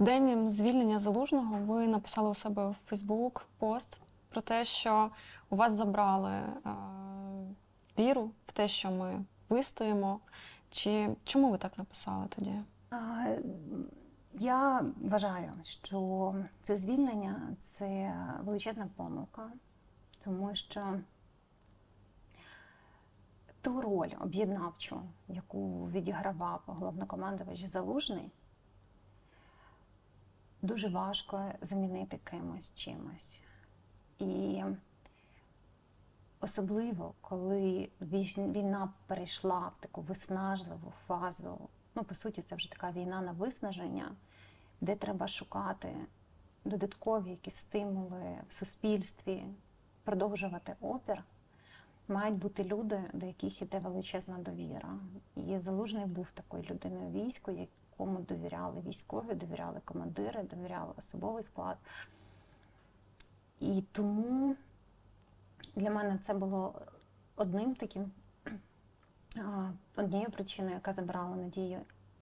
День звільнення залужного ви написали у себе в Фейсбук пост про те, що у вас забрали е, віру в те, що ми вистоїмо. Чи чому ви так написали тоді? Я вважаю, що це звільнення це величезна помилка, тому що ту роль об'єднавчу, яку відігравав головнокомандувач Залужний, дуже важко замінити кимось чимось. І особливо, коли війна перейшла в таку виснажливу фазу, ну, по суті, це вже така війна на виснаження, де треба шукати додаткові якісь стимули в суспільстві, продовжувати опір. Мають бути люди, до яких іде величезна довіра. І Залужний був такою людиною війську, якому довіряли військові, довіряли командири, довіряли особовий склад. І тому для мене це було одним таким однією причиною, яка забирала надію.